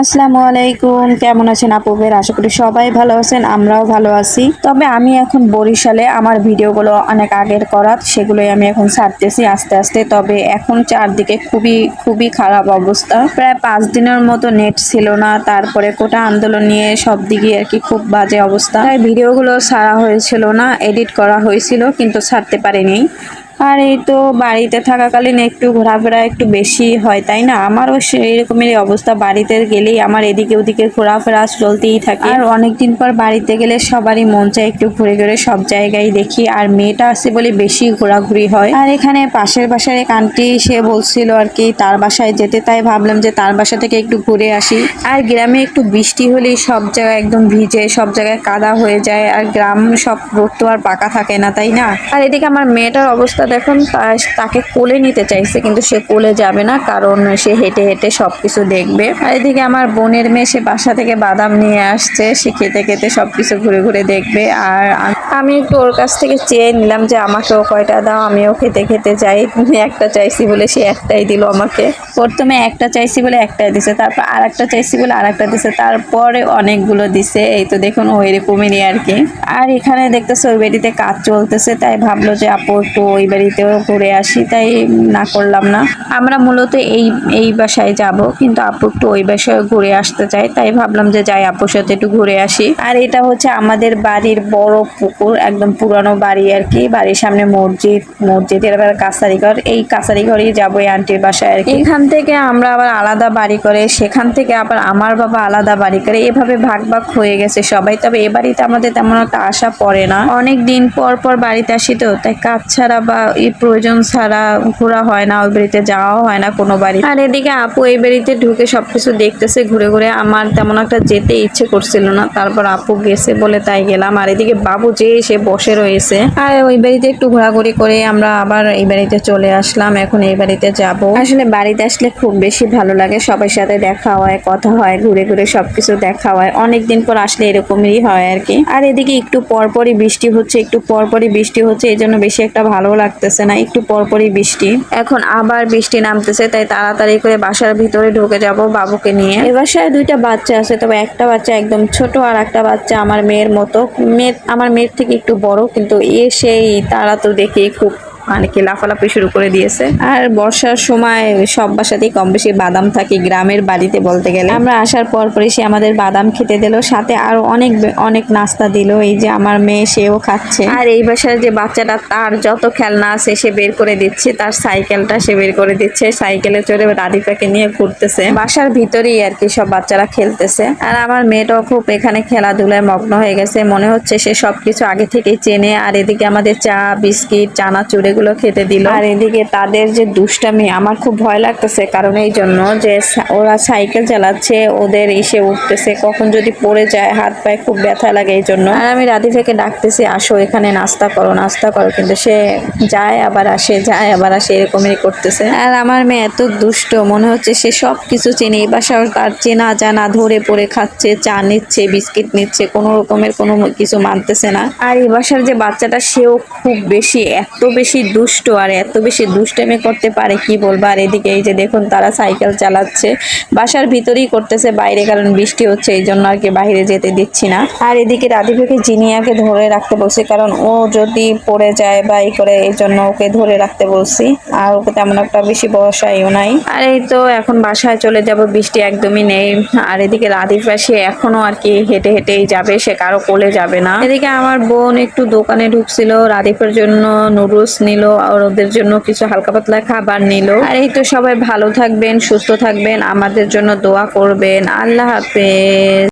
আসসালামু আলাইকুম। কেমন আছেন আপুবের আশা করি সবাই ভালো আছেন, আমরাও ভালো আছি। তবে আমি এখন বরিশালে আমার ভিডিওগুলো অনেক আগের করা সেগুলোই আমি এখন ছাড়তেছি আস্তে আস্তে। তবে এখন চারদিকে খুবই খুবই খারাপ অবস্থা। প্রায় পাঁচ দিনের মতো নেট ছিল না, তারপরে কোটা আন্দোলন নিয়ে সব দিকে আর কি খুব বাজে অবস্থা। তাই ভিডিওগুলো ছাড়া হয়েছিল না, এডিট করা হয়েছিল, কিন্তু ছাড়তে পারিনি। আর এই তো বাড়িতে থাকাকালীন একটু ঘোরাফেরা একটু বেশি হয় তাই না? আমারও সেই রকমেরই অবস্থা। বাড়িতে গেলেই আমার এদিকে ওদিকে ঘোরাফেরা চলতেই থাকে। আর অনেকদিন পর বাড়িতে গেলে সবারই মন চায় একটু ঘুরে ঘুরে সব জায়গায় দেখি আর মেয়েটা আছে বলে বেশি ঘোরাঘুরি হয়। আর এখানে পাশের বাসার এক আন্টি সে বলছিল আর কি তার বাসায় যেতে তাই ভাবলাম যে তার বাসা থেকে একটু ঘুরে আসি। আর গ্রামে একটু বৃষ্টি হলেই সব জায়গায় একদম ভিজে সব জায়গায় কাদা হয়ে যায় আর গ্রাম সব রোড তো আর পাকা থাকে না তাই না? আর এদিকে আমার মেয়েটার অবস্থা দেখুন তা- তাকে কোলে নিতে চাইছে, কিন্তু সে কোলে যাবে না, কারণ সে হেঁটে হেঁটে সব কিছু দেখবে। আর এদিকে আমার বোনের মেয়ে, সে বাসা থেকে বাদাম নিয়ে আসছে, সে খেতে খেতে সব কিছু ঘুরে ঘুরে দেখবে। আর আম- একটু ওর কাছ থেকে চেয়ে নিলাম যে আমাকেও কয়টা দাও, আমিও খেতে খেতে যাই। তুমি একটা চাইছি বলে সে একটাই দিল আমাকে। প্রথমে একটা চাইছি বলে একটাই দিছে, তারপর আর একটা চাইছি বলে আর একটা দিছে, তারপরে অনেকগুলো দিছে, এই তো দেখুন ওই রকমেরই আর কি। আর এখানে দেখতেছে ওই বাড়িতে কাজ চলতেছে, তাই ভাবলো যে আপু একটু ওই বাড়িতেও ঘুরে আসি, তাই না করলাম না। আমরা মূলত এই এই বাসায় যাব, কিন্তু আপু একটু ওই বাসায় ঘুরে আসতে চাই তাই ভাবলাম যে যাই আপুর সাথে একটু ঘুরে আসি। আর এটা হচ্ছে আমাদের বাড়ির বড় পুকুর। একদম পুরানো বাড়ি আর কি। বাড়ির সামনে মসজিদ মসজিদের আবার কাছারি ঘর। এই কাছারি ঘরেই যাব এই আন্টির বাসায় আর কি। এখান থেকে আমরা আবার আলাদা বাড়ি করে, সেখান থেকে আবার আমার বাবা আলাদা বাড়ি করে। এভাবে ভাগ ভাগ হয়ে গেছে সবাই। তবে এ বাড়িতে আমাদের তেমন একটা আশা পড়ে না। অনেক দিন পর পর বাড়িতে আসি তো, তাই কাজ ছাড়া বা এই প্রয়োজন ছাড়া ঘোরা হয় না, ওই বাড়িতে যাওয়া হয় না কোনো বাড়ি। আর এদিকে আপু এই বাড়িতে ঢুকে সবকিছু দেখতেছে ঘুরে ঘুরে। আমার তেমন একটা যেতে ইচ্ছে করছিল না। তারপর আপু গেছে বলে তাই গেলাম। আর এদিকে বাবু যে এসে বসে রয়েছে। আর ওই বাড়িতে একটু ঘোরাঘুরি করে আমরা আবার এই বাড়িতে চলে আসলাম। এখন এই বাড়িতে যাব। আসলে বাড়িতে আসলে খুব বেশি ভালো লাগে। সবার সাথে দেখা হয়, কথা হয়, ঘুরে ঘুরে সবকিছু দেখা হয়। অনেকদিন পর আসলে এরকমই হয় আর কি। আর এদিকে একটু পরপরই বৃষ্টি হচ্ছে, একটু পরপরই বৃষ্টি হচ্ছে এই জন্য বেশি একটা ভালো লাগতেছে না। একটু পরপরই বৃষ্টি। এখন আবার বৃষ্টি নামতেছে, তাই তাড়াতাড়ি করে বাসার ভিতরে ঢুকে যাব বাবুকে নিয়ে। এ বাসায় দুইটা বাচ্চা আছে, তবে একটা বাচ্চা একদম ছোট আর একটা বাচ্চা আমার মেয়ের মতো। মেয়ে আমার মেয়ের থেকে একটু বড় কিন্তু এ সেই তারা তো দেখে খুব মানে কি লাফালাফি শুরু করে দিয়েছে। আর বর্ষার সময় সব বাসাতেই কম বেশি বাদাম থাকে গ্রামের বাড়িতে বলতে গেলে। আমরা আসার পর পরে সে আমাদের বাদাম খেতে দিল সাথে আরও অনেক অনেক নাস্তা দিল এই যে আমার মেয়ে সেও খাচ্ছে। আর এই বাসার যে বাচ্চাটা তার যত খেলনা আছে সে বের করে দিচ্ছে তার সাইকেলটা সে বের করে দিচ্ছে সাইকেলে চড়ে রাধিকাকে নিয়ে ঘুরতেছে। বাসার ভিতরেই আর কি সব বাচ্চারা খেলতেছে। আর আমার মেয়েটাও খুব এখানে খেলাধুলায় মগ্ন হয়ে গেছে মনে হচ্ছে সে সবকিছু আগে থেকেই চেনে। আর এদিকে আমাদের চা বিস্কিট চানাচুর এগুলো খেতে দিল। আর এদিকে তাদের যে দুষ্টামি আমার খুব ভয় লাগতেছে কারণ এই জন্য যে ওরা সাইকেল চালাচ্ছে ওদের এসে উঠতেছে কখন যদি পড়ে যায় হাত পায়ে খুব ব্যথা লাগে এই জন্য। আর আমি রাধিকাকে ডাকতেছি আসো এখানে নাস্তা করো নাস্তা করো কিন্তু সে যায় আবার আসে যায় আবার আসে এরকমই করতেছে। আর আমার মেয়ে এত দুষ্ট মনে হচ্ছে সে সব কিছু চেনে এই বাসার তার চেনা জানা ধরে পড়ে খাচ্ছে চা নিচ্ছে বিস্কিট নিচ্ছে কোনো রকমের কোনো কিছু মানতেছে না। আর এই বাসার যে বাচ্চাটা সেও খুব বেশি এত বেশি দুষ্ট, আর এত বেশি দুষ্টামি করতে পারে কি বলব? আর এদিকে এই যে দেখুন, তারা সাইকেল চালাচ্ছে। বাসার ভিতরেই করতেছে বাইরে, কারণ বৃষ্টি হচ্ছে, এই জন্য আর কি বাইরে যেতে দিচ্ছি না। আর এদিকে রাধিকাকে, জিনিয়াকে ধরে রাখতে বলছি, কারণ ও যদি পড়ে যায় বা এই করে, এই জন্য ওকে ধরে রাখতে বলছি। আর ওকে তেমন একটা বেশি বসাইও নাই। আর এই তো এখন বাসায় চলে যাব, বৃষ্টি একদমই নেই। আর এদিকে রাধিকা, সে এখনও আর কি হেঁটে হেঁটেই যাবে, সে কারও কোলে যাবে না। এদিকে আমার বোন একটু দোকানে ঢুকছিল, রাধিকার জন্য নুডলস নিল আর ওদের জন্য কিছু হালকা পাতলা খাবার নিল। আর এই তো সবাই ভালো থাকবেন, সুস্থ থাকবেন, আমাদের জন্য দোয়া করবেন। আল্লাহ হাফেজ।